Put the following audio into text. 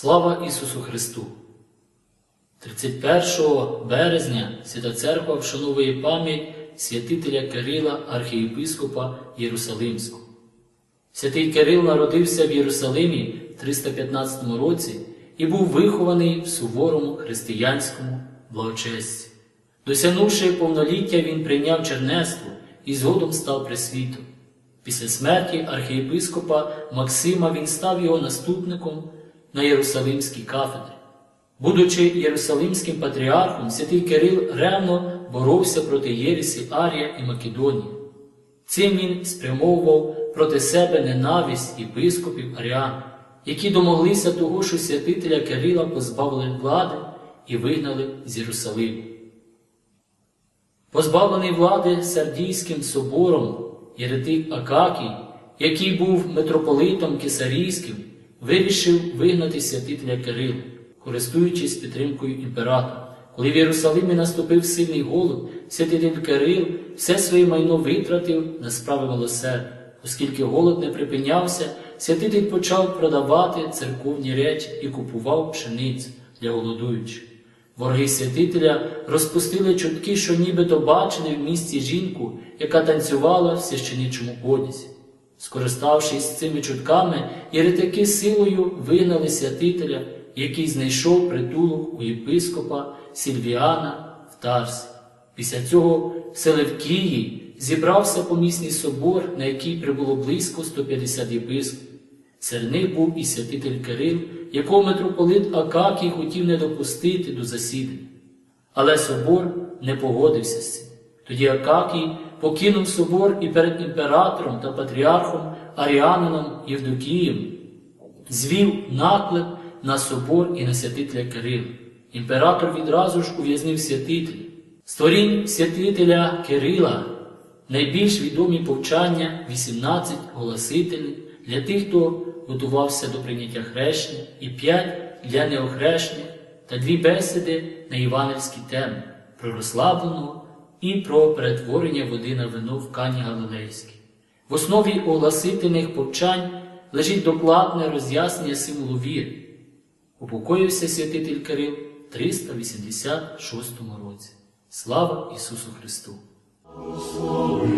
Слава Ісусу Христу! 31 березня Свята Церква вшановує пам'ять святителя Кирила, архієпископа Єрусалимського. Святий Кирил народився в Єрусалимі в 315 році і був вихований в суворому християнському благочесті. Досягнувши повноліття, він прийняв чернество і згодом став пресвітом. Після смерті архієпископа Максима він став його наступником на Єрусалимській кафедрі. Будучи Єрусалимським патріархом, святий Кирил ревно боровся проти Єрісі Арія і Македонії. Цим він спрямовував проти себе ненависть і єпископів аріан, які домоглися того, що святителя Кирила позбавили влади і вигнали з Єрусалиму. Позбавлений влади Сардійським собором, єретик Акакій, який був митрополитом Кесарійським, вирішив вигнати святителя Кирила, користуючись підтримкою імператора. Коли в Єрусалимі наступив сильний голод, святитель Кирил все своє майно витратив на справи милосердя. Оскільки голод не припинявся, святитель почав продавати церковні речі і купував пшеницю для голодуючих. Вороги святителя розпустили чутки, що нібито бачили в місті жінку, яка танцювала в священичому одязі. Скориставшись цими чутками, єретики силою вигнали святителя, який знайшов притулок у єпископа Сільвіана в Тарсі. Після цього в Селевкії зібрався помісний собор, на який прибуло близько 150 єпископів. Серед них був і святитель Кирил, якого митрополит Акакій хотів не допустити до засідання. Але собор не погодився з цим. Тоді Акакій покинув собор і перед імператором та патріархом Аріанином Євдокієм звів наклеп на собор і на святителя Кирила. Імператор відразу ж ув'язнив святителя. Створінь святителя Кирила найбільш відомі повчання 18 голосителів для тих, хто готувався до прийняття хрещення, і 5 для неохрещених та дві бесіди на івангельські теми про розслабленого і про перетворення води на вино в Кані Галилейській. В основі огласительних повчань лежить докладне роз'яснення символу віри. Упокоївся святитель Кирил в 386 році. Слава Ісусу Христу! Слави